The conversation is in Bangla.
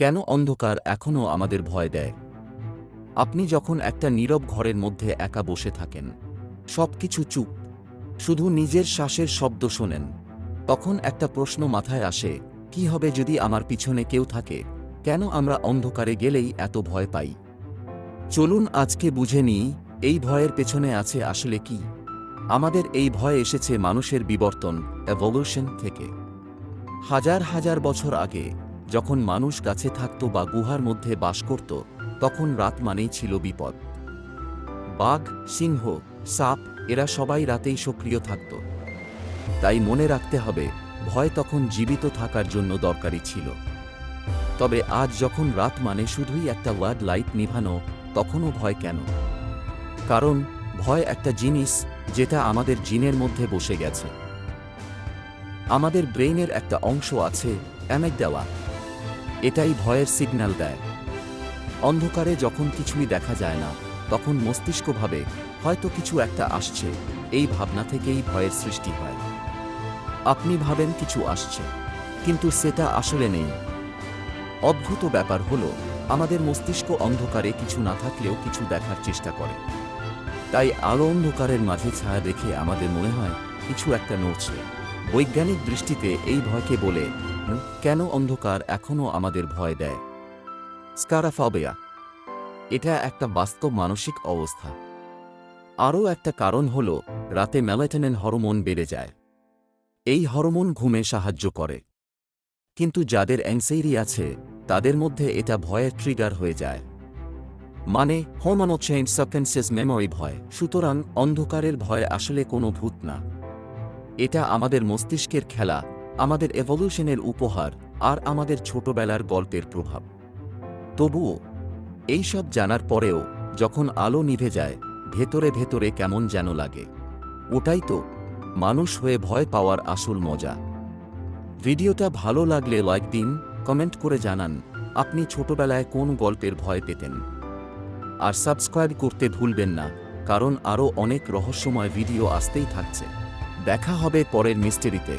কেন অন্ধকার এখনও আমাদের ভয় দেয়? আপনি যখন একটা নীরব ঘরের মধ্যে একা বসে থাকেন, সবকিছু চুপ, শুধু নিজের শ্বাসের শব্দ শোনেন, তখন একটা প্রশ্ন মাথায় আসে, কি হবে যদি আমার পিছনে কেউ থাকে? কেন আমরা অন্ধকারে গেলেই এত ভয় পাই? চলুন আজকে বুঝে নিই, এই ভয়ের পেছনে আছে আসলে কি? আমাদের এই ভয় এসেছে মানুষের বিবর্তন এভলিউশন থেকে। হাজার হাজার বছর আগে যখন মানুষ গাছে থাকত বা গুহার মধ্যে বাস করত, তখন রাত মানেই ছিল বিপদ। বাঘ, সিংহ, সাপ এরা সবাই রাতেই সক্রিয় থাকত। তাই মনে রাখতে হবে, ভয় তখন জীবিত থাকার জন্য দরকারি ছিল। তবে আজ যখন রাত মানে শুধুই একটা ওয়ার্ড লাইট নিভানো, তখনও ভয় কেন? কারণ, ভয় একটা জিনিস যেটা আমাদের জিনের মধ্যে বসে গেছে। আমাদের ব্রেইনের একটা অংশ আছে অ্যামেক দেওয়া এটাই ভয়ের সিগন্যাল দেয়। অন্ধকারে যখন কিছুই দেখা যায় না তখন মস্তিষ্ক ভাবে হয়তো কিছু একটা আসছে এই ভাবনা থেকেই ভয়ের সৃষ্টি হয়। আপনি ভাবেন কিছু আসছে কিন্তু সেটা আসলে নেই। অদ্ভুত ব্যাপার হল আমাদের মস্তিষ্ক অন্ধকারে কিছু না থাকলেও কিছু দেখার চেষ্টা করে। তাই আলো অন্ধকারের মাঝে ছায়া দেখে আমাদের মনে হয় কিছু একটা নড়ছে। বৈজ্ঞানিক দৃষ্টিতে এই ভয়কে বলে "হুম, কেন অন্ধকার এখনও আমাদের ভয় দেয়? স্কারাফবিয়া, এটা একটা বাস্তব মানসিক অবস্থা। আরও একটা কারণ হল, রাতে মেলাটোনিন হরমোন বেড়ে যায়। এই হরমোন ঘুমে সাহায্য করে। কিন্তু যাদের অ্যাংসাইরি আছে, তাদের মধ্যে এটা ভয়ের ট্রিগার হয়ে যায়। মানে হোমানো চেঞ্জ সাবকনসিয়াস মেমোরি ভয়, সুতরাং অন্ধকারের ভয় আসলে কোনো ভূত না। এটা আমাদের মস্তিষ্কের খেলা আমাদের এভলিউশনের উপহার আর আমাদের ছোটবেলার গল্পের প্রভাব। তবুও, এইসব জানার পরেও যখন আলো নিভে যায়, ভেতরে ভেতরে কেমন যেন লাগে। ওটাই তো মানুষ হয়ে ভয় পাওয়ার আসল মজা। ভিডিওটা ভালো লাগলে লাইক দিন কমেন্ট করে জানান আপনি ছোটবেলায় কোন গল্পের ভয় পেতেন। আর সাবস্ক্রাইব করতে ভুলবেন না, কারণ আরও অনেক রহস্যময় ভিডিও আসতেই থাকছে। দেখা হবে পরের মিস্টেরিতে